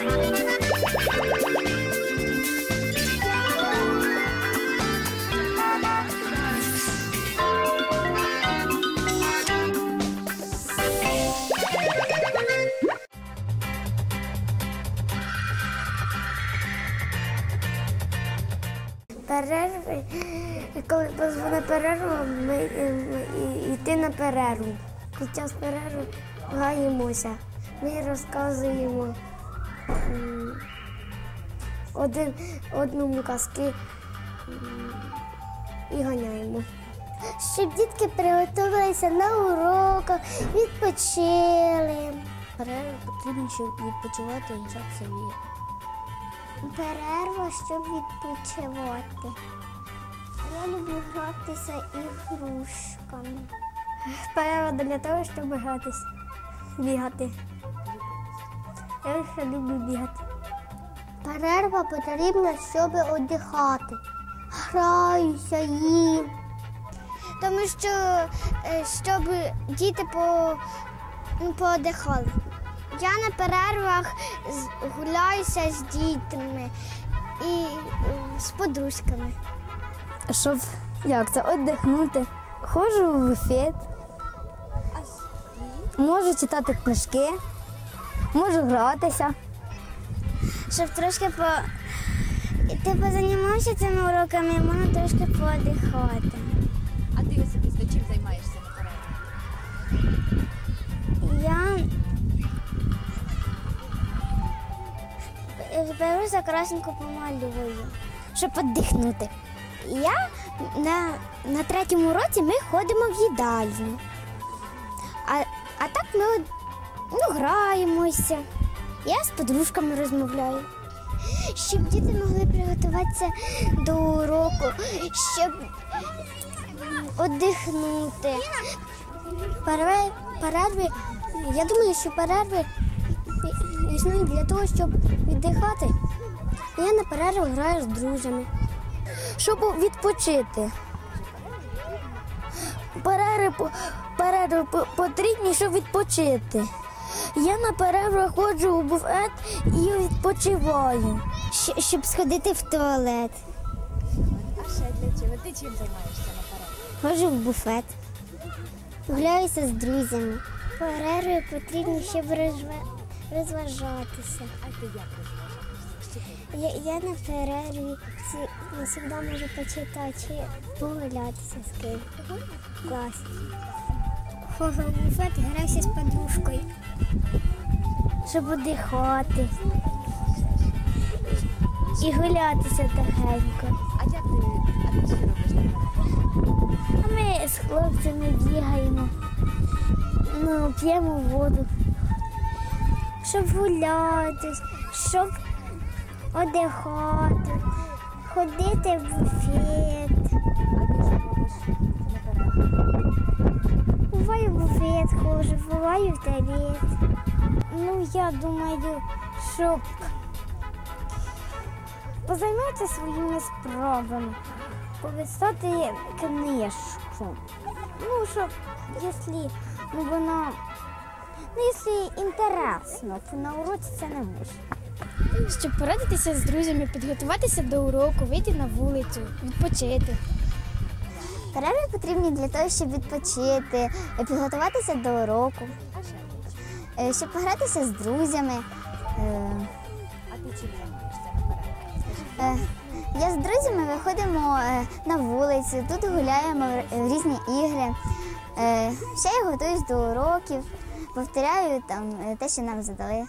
Перерви, коли позвони перерва, ми, е, йти на перерву. Під час перерви гаємося. Ми розказуємо один одному казки і ганяємо. Щоб дітки приготувалися на уроках, відпочили. Перерва потрібно, щоб відпочивати і гратися в Перерва, щоб відпочивати. Я люблю гратися ігрушками. Перерва для того, щоб гратися, бігати. Я ще люблю бігати. Перерва потрібна, щоб віддихати. Граюся їм. Тому що е, щоб діти по, поодихали. Я на перервах гуляюся з дітьми і е, з подружками. Щоб як це віддихнути. Ходжу в буфет. Можу читати книжки, можу гратися. Щоб трошки по. Ти позанімався цими уроками, можна трошки поодихати. А ти особисто чим займаєшся на? Я беруся красненько помалюю, щоб віддихнути. Я на, на третьому році ми ходимо в їдальню. А, а так ми ну, граємося. Я з подружками розмовляю. Щоб діти могли приготуватися до уроку, щоб віддихнути. Перерви, перерви, я думаю, що перерви існують для того, щоб віддихати. Я на перерву граю з друзями. Щоб відпочити. Перерви, перерви потрібні, щоб відпочити. Я на перерву ходжу у буфет і відпочиваю. Щоб сходити в туалет. А ще для чого? Ти чим займаєшся на перерві? Ходжу в буфет. Гуляюся з друзями. Перерви потрібні, щоб розважатися. А ти як розважаєшся? Я, я на перерві завжди можу почитати чи погулятися з ким. Клас. Ходжу в буфет і граюся з подружкою. Щоб віддихати. І гулятися тихенько. А як ти, робиш? А ми з хлопцями бігаємо, ну, п'ємо воду, щоб гуляти, щоб одихати, ходити в буфет. Ходжу, буваю. Ну, я думаю, щоб позайматися своїми справами, повисати книжку. Ну, щоб, якщо ну, воно, ну, якщо інтересно, то на уроці це не можна. Щоб порадитися з друзями, підготуватися до уроку, вийти на вулицю, відпочити. Перерви потрібні для того, щоб відпочити, підготуватися до уроку, е, щоб погратися з друзями. е, А ти чим займаєшся? Е. Я з друзями виходимо е, на вулицю, тут гуляємо в різні ігри. Е, Ще я готуюсь до уроків, повторяю там е, те, що нам задали.